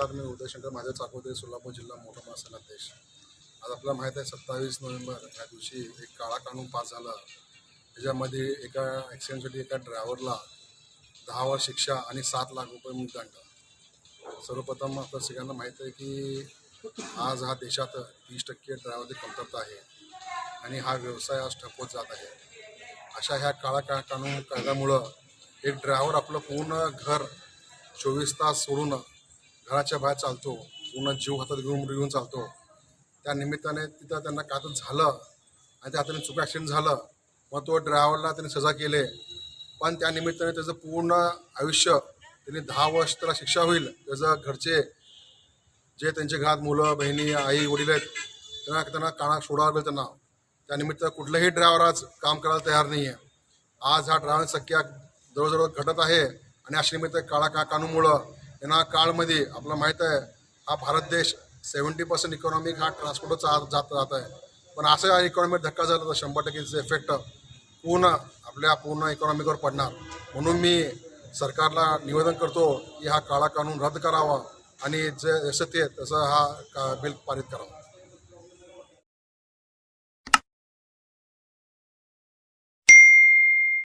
नमस्कार मी उदयशंकर माझ्या चाकोदे सोलापूर जिल्हा मोठा महासंघ अध्यक्ष आज आपल्याला माहीत आहे सत्तावीस नोव्हेंबर या दिवशी एक काळा कानून पास झाला. त्याच्यामध्ये एका ॲक्सिडेंटसाठी एका ड्रायव्हरला दहा वर्ष शिक्षा आणि सात लाख रुपये मृत्यूदंड सर्वप्रथम आपल्या सगळ्यांना माहीत आहे की आज हा देशात तीस टक्के ड्रायव्हरची कमतरता आहे आणि हा व्यवसाय आज ठप्प जात आहे. अशा ह्या काळा का कानून कायद्यामुळं एक ड्रायव्हर आपलं पूर्ण घर चोवीस तास सोडून घराच्या बाहेर चालतो पूर्ण जीव हातात घेऊन घेऊन चालतो. त्या निमित्ताने तिथं त्यांना काय तर झालं आणि त्या हाताने चुका ॲक्सिडेंट झालं. मग तो ड्रायव्हरला त्यांनी सजा केले. पण त्या निमित्ताने त्याचं पूर्ण आयुष्य त्यांनी दहा वर्ष त्याला शिक्षा होईल. त्याचं घरचे जे त्यांच्या घरात मुलं बहिणी आई वडील आहेत त्यांना त्यांना काना सोडावं लागेल त्यांना. त्यानिमित्त कुठलंही ड्रायव्हर आज काम करायला तयार नाही आहे आज हा ड्रायव्हर संख्या जवळजवळ घटत आहे आणि अशा निमित्त काळा का कानूमुळं यांना काळमध्ये आपलं माहीत आहे हा भारत देश सेवन्टी पर्सेंट इकॉनॉमिक हा ट्रान्सपोर्टचा जात जात आहे. पण असं या इकॉनॉमीत धक्का झाला तर शंभर टक्के इफेक्ट पूर्ण आपल्या पूर्ण इकॉनॉमीवर पडणार. म्हणून मी सरकारला निवेदन करतो की हा काळा कानून रद्द करावा आणि जे जसं ते तसं हा का बिल पारित करावा.